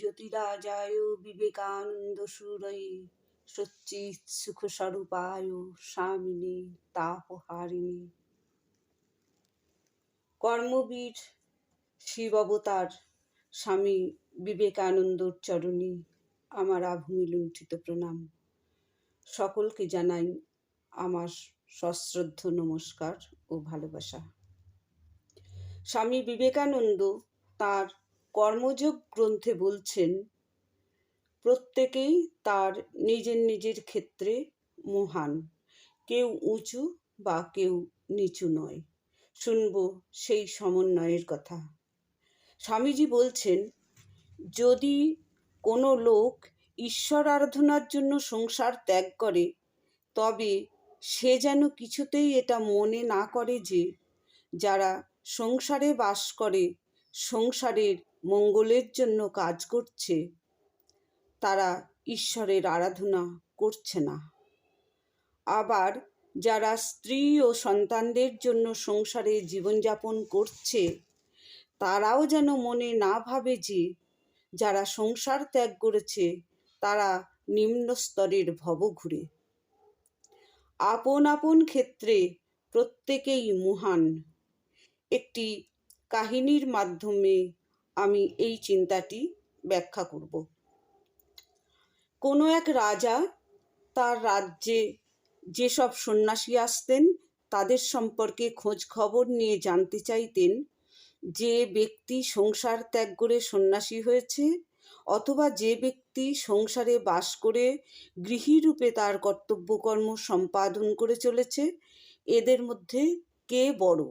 জ্যোতিরাজায় বিবেকানন্দ সুরয়ে সচ্চিৎ সুখ স্বরূপায় স্বামিনী তাপহারিণী কর্মবীর শিব অবতার স্বামী বিবেকানন্দর চরণে আমার আভূমি লুণ্ঠিত প্রণাম। সকলকে জানাই আমার সশ্রদ্ধ নমস্কার ও ভালোবাসা। স্বামী বিবেকানন্দ তার কর্মযোগ গ্রন্থে বলছেন, প্রত্যেকেই তার নিজের নিজের ক্ষেত্রে মহান। কেউ উঁচু বা কেউ নিচু নয়। শুনব সেই সমন্বয়ের কথা। স্বামীজি বলছেন, যদি কোনো লোক ঈশ্বর আরাধনার জন্য সংসার ত্যাগ করে, তবে সে যেন কিছুতেই এটা মনে না করে যে, যারা সংসারে বাস করে, সংসারের মঙ্গলের জন্য কাজ করছে। তারা ঈশ্বরের আরাধনা করছে না। আবার যারা স্ত্রী ও সন্তানদের জন্য সংসারে জীবনযাপন করছে, তারাও যেন মনে না ভাবে যে, যারা সংসার ত্যাগ করেছে, তারা নিম্ন স্তরের ভবঘুরে। আপন আপন ক্ষেত্রে প্রত্যেকেই মহান। একটি কাহিনীর মাধ্যমে আমি এই চিন্তাটি ব্যাখ্যা করব। কোনো এক রাজা তার রাজ্যে যেসব সন্ন্যাসী আসতেন, তাদের সম্পর্কে খোঁজ খবর নিয়ে জানতে চাইতেন যে ব্যক্তি সংসার ত্যাগ করে সন্ন্যাসী হয়েছে অথবা যে ব্যক্তি সংসারে বাস করে গৃহীরূপে তার কর্তব্যকর্ম সম্পাদন করে চলেছে, এদের মধ্যে কে বড়?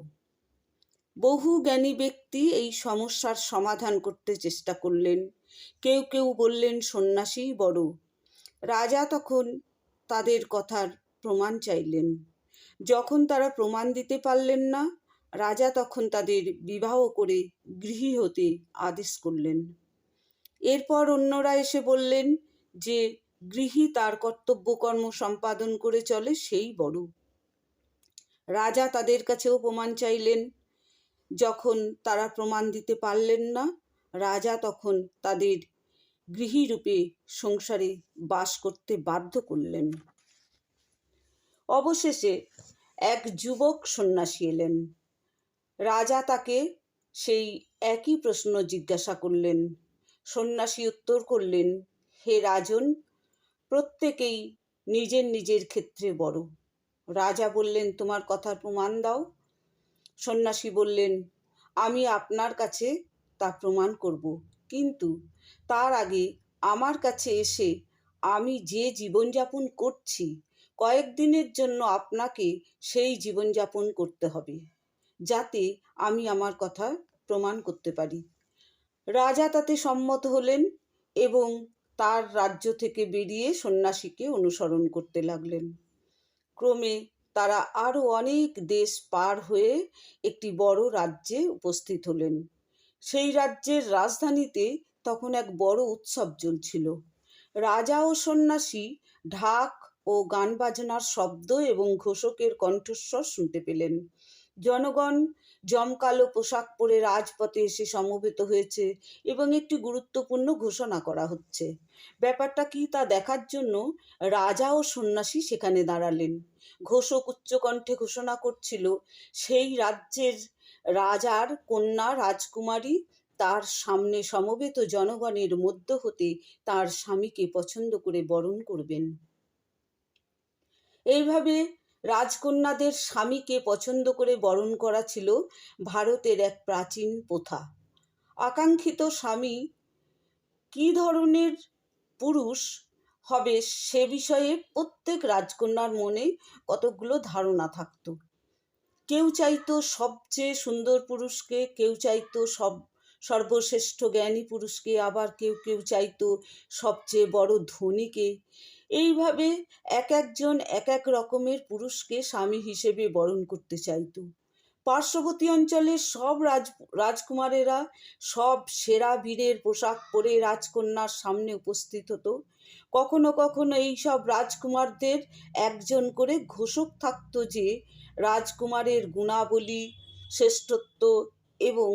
বহু জ্ঞানী ব্যক্তি এই সমস্যার সমাধান করতে চেষ্টা করলেন। কেউ কেউ বললেন সন্ন্যাসীই বড়। রাজা তখন তাদের কথার প্রমাণ চাইলেন। যখন তারা প্রমাণ দিতে পারলেন না, রাজা তখন তাদের বিবাহ করে গৃহী হতে আদেশ করলেন। এরপর অন্যরা এসে বললেন যে, গৃহী তার কর্তব্যকর্ম সম্পাদন করে চলে, সেই বড়। রাজা তাদের কাছেও প্রমাণ চাইলেন। যখন তারা প্রমাণ দিতে পারলেন না, রাজা তখন তাদের গৃহীরূপে সংসারে বাস করতে বাধ্য করলেন। অবশেষে এক যুবক সন্ন্যাসী এলেন। রাজা তাকে সেই একই প্রশ্ন জিজ্ঞাসা করলেন। সন্ন্যাসী উত্তর করলেন, হে রাজন, প্রত্যেকেই নিজের নিজের ক্ষেত্রে বড়। রাজা বললেন, তোমার কথার প্রমাণ দাও। সন্ন্যাসী বললেন, আমি আপনার কাছে তা প্রমাণ করব। কিন্তু তার আগে আমার কাছে এসে আমি যে জীবনযাপন করছি কয়েকদিনের জন্য আপনাকে সেই জীবনযাপন করতে হবে, যাতে আমি আমার কথা প্রমাণ করতে পারি। রাজা তাতে সম্মত হলেন এবং তার রাজ্য থেকে বেরিয়ে সন্ন্যাসীকে অনুসরণ করতে লাগলেন। ক্রমে তারা আরও অনেক দেশ পার হয়ে একটি বড় রাজ্যে উপস্থিত হলেন। সেই রাজ্যের রাজধানীতে তখন এক বড় উৎসব চলছিল। রাজা ও সন্ন্যাসী ঢাক ও গান বাজনার শব্দ এবং ঘোষকের কণ্ঠস্বর শুনতে পেলেন। জনগণ জমকালো পোশাক পরে রাজপথে এসে সমবেত হয়েছে এবং একটি গুরুত্বপূর্ণ ঘোষণা করা হচ্ছে। ব্যাপারটা কি তা দেখার জন্য রাজা ও সন্ন্যাসী সেখানে দাঁড়ালেন। ঘোষক উচ্চকণ্ঠে ঘোষণা করছিল, সেই রাজ্যের রাজার কন্যা রাজকুমারী তার সামনে সমবেত জনগণের মধ্য হতে তার স্বামীকে পছন্দ করে বরণ করবেন। এইভাবে রাজকন্যাদের স্বামীকে পছন্দ করে বরণ করা ছিল ভারতের এক প্রাচীন প্রথা। আকাঙ্ক্ষিত স্বামী কী ধরনের পুরুষ হবে সে বিষয়ে প্রত্যেক রাজকন্যার মনে কতগুলো ধারণা থাকতো। কেউ চাইতো সবচেয়ে সুন্দর পুরুষকে, কেউ চাইতো সব সর্বশ্রেষ্ঠ জ্ঞানী পুরুষকে, আবার কেউ কেউ চাইতো সবচেয়ে বড় ধনীকে। এইভাবে এক একজন এক এক রকমের পুরুষকে স্বামী হিসেবে বরণ করতে চাইতো। পার্শ্ববর্তী অঞ্চলের সব রাজ, রাজকুমারেরা সব সেরা বীরের পোশাক পরে রাজকন্যার সামনে উপস্থিত হতো। কখনো কখনো এই সব রাজকুমারদের একজন করে ঘোষক থাকতো যে রাজকুমারের গুণাবলী, শ্রেষ্ঠত্ব এবং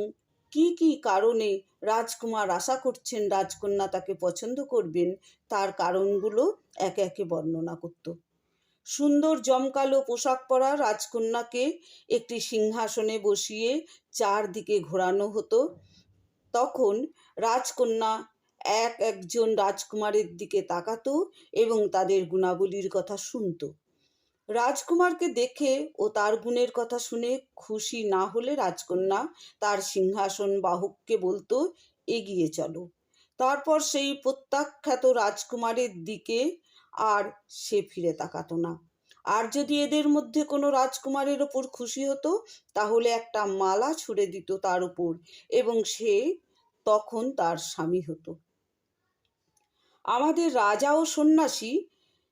কি কি কারণে রাজকুমার আশা করছেন রাজকন্যা তাকে পছন্দ করবেন, তার কারণগুলো একে একে বর্ণনা করত। সুন্দর জমকালো পোশাক পরা রাজকন্যাকে একটি সিংহাসনে বসিয়ে চারদিকে ঘোরানো হতো। তখন রাজকন্যা এক একজন রাজকুমারের দিকে তাকাতো এবং তাদের গুণাবলীর কথা শুনত। রাজকুমারকে দেখে ও তার গুণের কথা শুনে খুশি না হলে রাজকন্যা তার সিংহাসন বাহককে বলতো, এগিয়ে চলো। তারপর সেই প্রত্যাখ্যাত রাজকুমারের দিকে আর সে ফিরে তাকাতো না। আর যদি এদের মধ্যে কোনো রাজকুমারের ওপর খুশি হতো, তাহলে একটা মালা ছুড়ে দিত তার উপর এবং সে তখন তার স্বামী হতো। আমাদের রাজা ও সন্ন্যাসী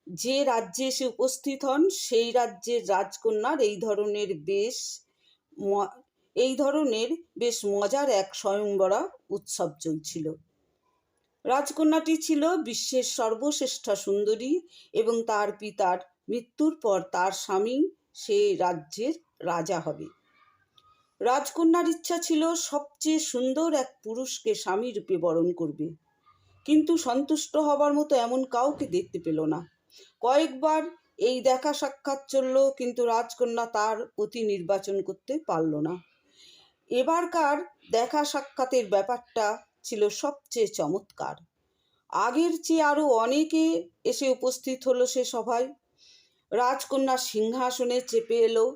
যে রাজ্যে এসে উপস্থিত হন, সেই রাজ্যের রাজকন্যার এই ধরনের বেশ এই ধরনের বেশ মজার এক স্বয়ংবরা উৎসব চলছিল। রাজকন্যাটি ছিল বিশ্বের সর্বশ্রেষ্ঠা সুন্দরী এবং তার পিতার মৃত্যুর পর তার স্বামী সে রাজ্যের রাজা হবে। রাজকন্যার ইচ্ছা ছিল সবচেয়ে সুন্দর এক পুরুষকে স্বামী রূপে বরণ করবে। কিন্তু সন্তুষ্ট হবার মতো এমন কাউকে দেখতে পেল না। কয়েকবার এই দেখা সাক্ষাৎ চলল, কিন্তু রাজকন্যা তার অতি নির্বাচন করতে পারল না। এবারকার দেখা সাক্ষাতের ব্যাপারটা ছিল সবচেয়ে চমৎকার। আগের চেয়ে আরও অনেকে এসে উপস্থিত হলো সে সভায়। রাজকন্যা সিংহাসনে চেপে এলো।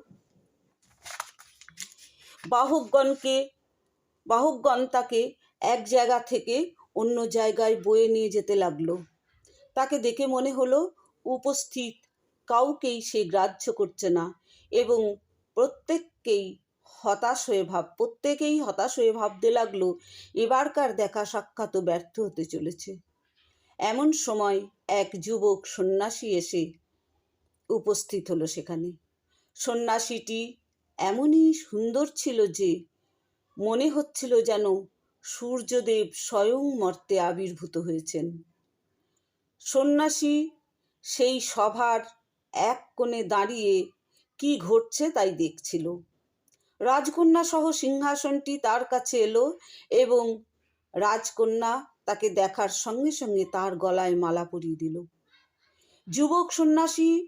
বাহকগণকে বাহকগণ তাকে এক জায়গা থেকে অন্য জায়গায় বয়ে নিয়ে যেতে লাগল। তাকে দেখে মনে হলো, উপস্থিত কাউকেই সে গ্রাহ্য করছে না এবং প্রত্যেককেই হতাশ হয়ে ভাব, প্রত্যেকেই হতাশ হয়ে ভাবতে লাগল, এবারকার দেখা সাক্ষাৎ ব্যর্থ হতে চলেছে। এমন সময় এক যুবক সন্ন্যাসী এসে উপস্থিত হলো সেখানে। সন্ন্যাসীটি এমনই সুন্দর ছিল যে মনে হচ্ছিল যেন সূর্যদেব স্বয়ং মর্তে আবির্ভূত হয়েছেন। সন্ন্যাসী সেই সভার এক কোণে দাঁড়িয়ে কি ঘটছে তাই দেখছিল। রাজকন্যা সহ সিংহাসনটি তার কাছে এলো এবং রাজকন্যা তাকে দেখার সঙ্গে সঙ্গে তার গলায় মালা পরিয়ে দিল। যুবক সন্ন্যাসী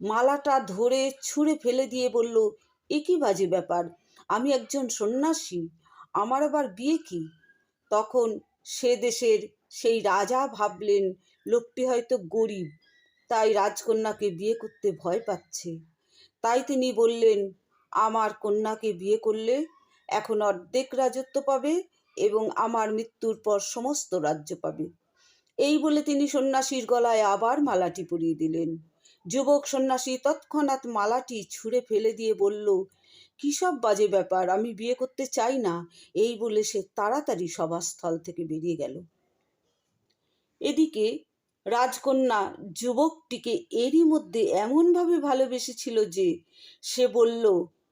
মালাটা ধরে ছুঁড়ে ফেলে দিয়ে বলল, এ কি বাজে ব্যাপার? আমি একজন সন্ন্যাসী আমার আবার বিয়ে কি? তখন সে দেশের সেই রাজা ভাবলেন, লোকটি হয়তো গরিব, তাই রাজকন্যাকে বিয়ে করতে ভয় পাচ্ছে। তাই তিনি বললেন, আমার কন্যাকে বিয়ে করলে এখন অর্ধেক রাজত্ব পাবে এবং আমার মৃত্যুর পর সমস্ত রাজ্য পাবে। এই বলে তিনি সন্ন্যাসীর গলায় আবার মালাটি পরিয়ে দিলেন। যুবক সন্ন্যাসী তৎক্ষণাৎ মালাটি ছুঁড়ে ফেলে দিয়ে বলল কী সব বাজে ব্যাপার, আমি বিয়ে করতে চাই না। এই বলে সে তাড়াতাড়ি সভাস্থল থেকে বেরিয়ে গেল। এদিকে রাজকন্যা যুবকটিকে এরই মধ্যে এমনভাবে ভালোবেসেছিল যে সে বলল,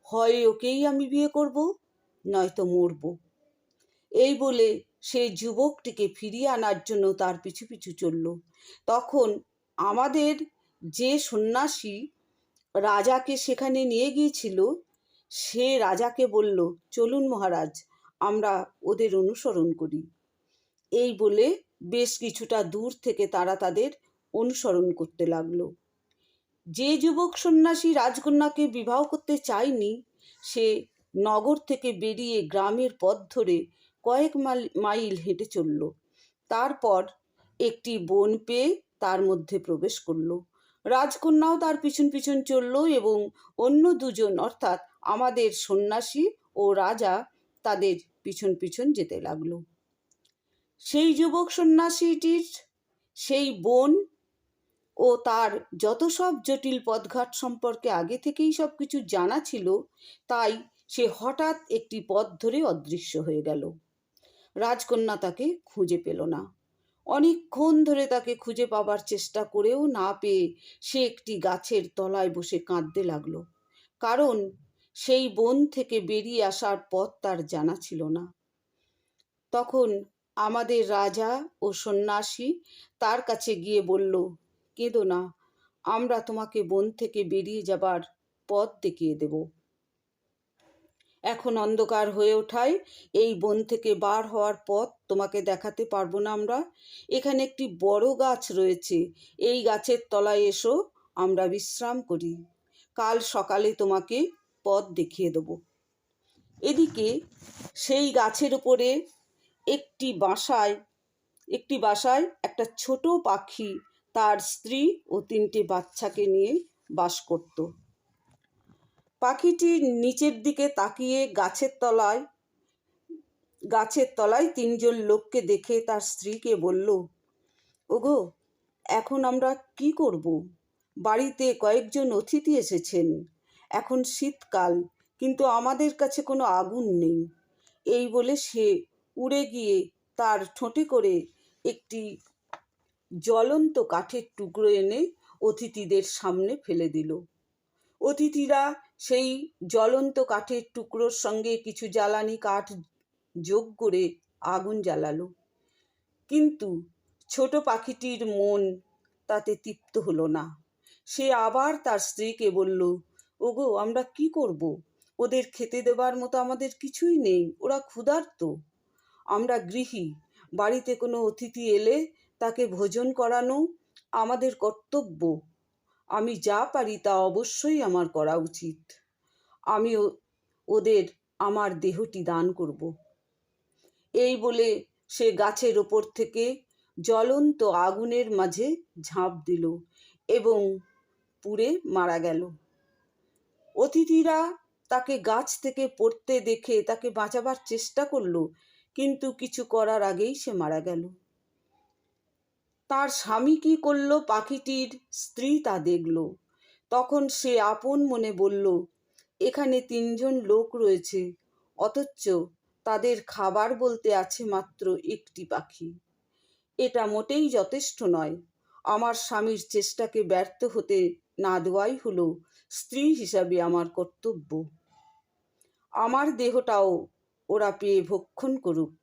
হয় ওকেই আমি বিয়ে করব, নয়তো মরব। এই বলে সে যুবকটিকে ফিরিয়ে আনার জন্য তার পিছু পিছু চলল। তখন আমাদের যে সন্ন্যাসী রাজাকে সেখানে নিয়ে গিয়েছিল সে রাজাকে বলল, চলুন মহারাজ, আমরা ওদের অনুসরণ করি। এই বলে বেশ কিছুটা দূর থেকে তারা তাদের অনুসরণ করতে লাগল। যে যুবক সন্ন্যাসী রাজকন্যাকে বিবাহ করতে চায়নি, সে নগর থেকে বেরিয়ে গ্রামের পথ ধরে কয়েক মাইল হেঁটে চলল। তারপর একটি বন পেয়ে তার মধ্যে প্রবেশ করল। রাজকন্যাও তার পিছন পিছন চলল এবং অন্য দুজন, অর্থাৎ আমাদের সন্ন্যাসী ও রাজা তাদের পিছন পিছন যেতে লাগল। সেই যুবক সন্ন্যাসীটির সেই বোন ও তার যত সব জটিল পথঘাট সম্পর্কে আগে থেকেই সব কিছু জানা ছিল, তাই সে হঠাৎ একটি পথ ধরে অদৃশ্য হয়ে গেল। রাজকন্যা তাকে খুঁজে পেল না। অনেকক্ষণ ধরে তাকে খুঁজে পাবার চেষ্টা করেও না পেয়ে সে একটি গাছের তলায় বসে কাঁদতে লাগল। কারণ সেই বন থেকে বেরিয়ে আসার পথ তার জানা ছিল না। তখন আমাদের রাজা ও সন্ন্যাসী তার কাছে গিয়ে বলল, কেঁদো না, আমরা তোমাকে বন থেকে বেরিয়ে যাবার পথ দেখিয়ে দেব। এখন অন্ধকার হয়ে ওঠায় এই বন থেকে বার হওয়ার পথ তোমাকে দেখাতে পারব না আমরা। এখানে একটি বড় গাছ রয়েছে, এই গাছের তলায় এসো, আমরা বিশ্রাম করি। কাল সকালে তোমাকে পথ দেখিয়ে দেবো। এদিকে সেই গাছের উপরে একটি বাসায় একটি বাসায় একটা ছোট পাখি তার স্ত্রী ও তিনটি বাচ্চাকে নিয়ে বাস করত। পাখিটি নিচের দিকে তাকিয়ে গাছের তলায় গাছের তলায় তিনজন লোককে দেখে তার স্ত্রীকে বলল, ওগো, এখন আমরা কি করব? বাড়িতে কয়েকজন অতিথি এসেছেন। এখন শীতকাল, কিন্তু আমাদের কাছে কোনো আগুন নেই। এই বলে সে উড়ে গিয়ে তার ঠোঁটে করে একটি জ্বলন্ত কাঠের টুকরো এনে অতিথিদের সামনে ফেলে দিল। অতিথিরা সেই জ্বলন্ত কাঠের টুকরোর সঙ্গে কিছু জ্বালানি কাঠ যোগ করে আগুন জ্বালালো। কিন্তু ছোট পাখিটির মন তাতে তৃপ্ত হলো না। সে আবার তার স্ত্রীকে বলল ওগো, আমরা কি করব? ওদের খেতে দেবার মতো আমাদের কিছুই নেই, ওরা ক্ষুধার্ত। আমরা গৃহী, বাড়িতে কোনো অতিথি এলে তাকে ভোজন করানো আমাদের কর্তব্য। আমি যা পারি তা অবশ্যই আমার করা উচিত। আমি ওদের আমার দেহটি দান করব। এই বলে সে গাছের ওপর থেকে জ্বলন্ত আগুনের মাঝে ঝাঁপ দিল এবং পুড়ে মারা গেল। অতিথিরা তাকে গাছ থেকে পড়তে দেখে তাকে বাঁচাবার চেষ্টা করল, কিন্তু কিছু করার আগেই সে মারা গেল। তার স্বামী কি করল? পাখিটির স্ত্রী তা দেখল। তখন সে আপন মনে বলল, এখানে তিনজন লোক রয়েছে, অথচ তাদের খাবার বলতে আছে মাত্র একটি পাখি। এটা মোটেই যথেষ্ট নয়। আমার স্বামীর চেষ্টাকে ব্যর্থ হতে দেওয়াই হলো। স্ত্রী হিসাবে আমার কর্তব্য। আমার দেহটাও ওরা পেয়ে ভক্ষণ করুক।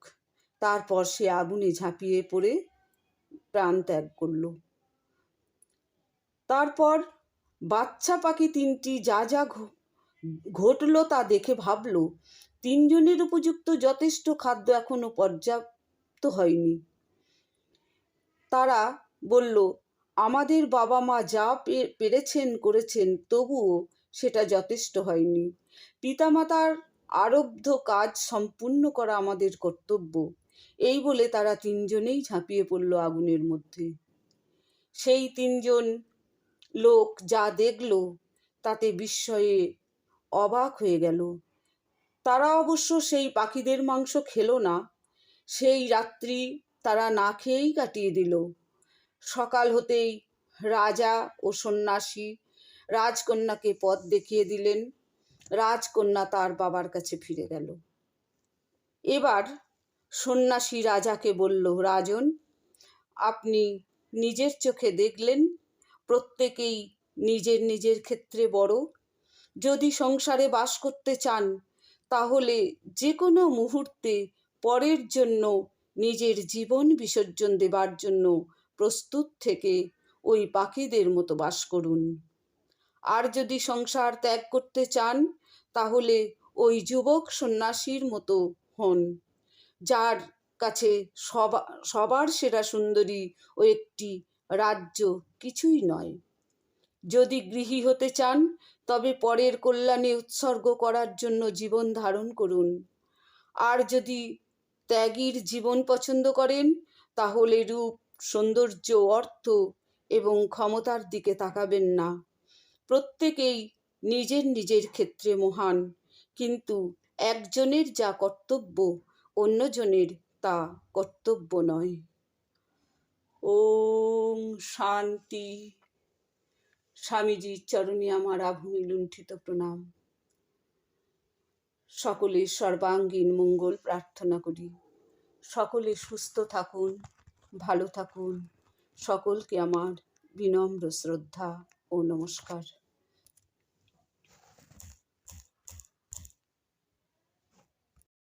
তারপর সে আগুনে ঝাঁপিয়ে পড়ে প্রাণ ত্যাগ করল। তারপর বাচ্চা পাখি তিনটি যা যা ঘটল তা দেখে ভাবল, তিনজনের উপযুক্ত যথেষ্ট খাদ্য এখনও পর্যাপ্ত হয়নি। তারা বলল আমাদের বাবা মা যা পেরেছেন, করেছেন, তবুও সেটা যথেষ্ট হয়নি। পিতামাতার আরব্ধ কাজ সম্পূর্ণ করা আমাদের কর্তব্য। এই বলে তারা তিনজনেই ঝাঁপিয়ে পড়ল আগুনের মধ্যে। সেই তিনজন লোক যা দেখল, তাতে বিস্ময়ে অবাক হয়ে গেল। তারা অবশ্য সেই পাখিদের মাংস খেলো না। সেই রাত্রি তারা না খেয়েই কাটিয়ে দিল। সকাল হতেই রাজা ও সন্ন্যাসী রাজকন্যাকে পথ দেখিয়ে দিলেন। রাজকন্যা তার বাবার কাছে ফিরে গেল। এবার সন্ন্যাসী রাজাকে বলল, রাজন, আপনি নিজের চোখে দেখলেন, প্রত্যেকেই নিজের নিজের ক্ষেত্রে বড়। যদি সংসারে বাস করতে চান, তাহলে যে কোনো মুহূর্তে পরের জন্য নিজের জীবন বিসর্জন দেবার জন্য প্রস্তুত থেকে ওই পাখিদের মতো বাস করুন। আর যদি সংসার ত্যাগ করতে চান, তাহলে ওই যুবক সন্ন্যাসীর মতো হন, যার কাছে সবা, সবার সেরা সুন্দরী ও একটি রাজ্য কিছুই নয়। যদি গৃহী হতে চান, তবে পরের কল্যাণে উৎসর্গ করার জন্য জীবন ধারণ করুন। আর যদি ত্যাগীর জীবন পছন্দ করেন, তাহলে রূপ সৌন্দর্য, অর্থ এবং ক্ষমতার দিকে তাকাবেন না। প্রত্যেকেই নিজের নিজের ক্ষেত্রে মহান, কিন্তু একজনের যা কর্তব্য, অন্যজনের তা কর্তব্য নয়। ওম শান্তি। স্বামীজির চরণে আমার আভূমি লুণ্ঠিত প্রণাম। সকলের সর্বাঙ্গীন মঙ্গল প্রার্থনা করি। সকলে সুস্থ থাকুন। ভালো থাকুন। সকলকে আমার বিনম্র শ্রদ্ধা ও নমস্কার।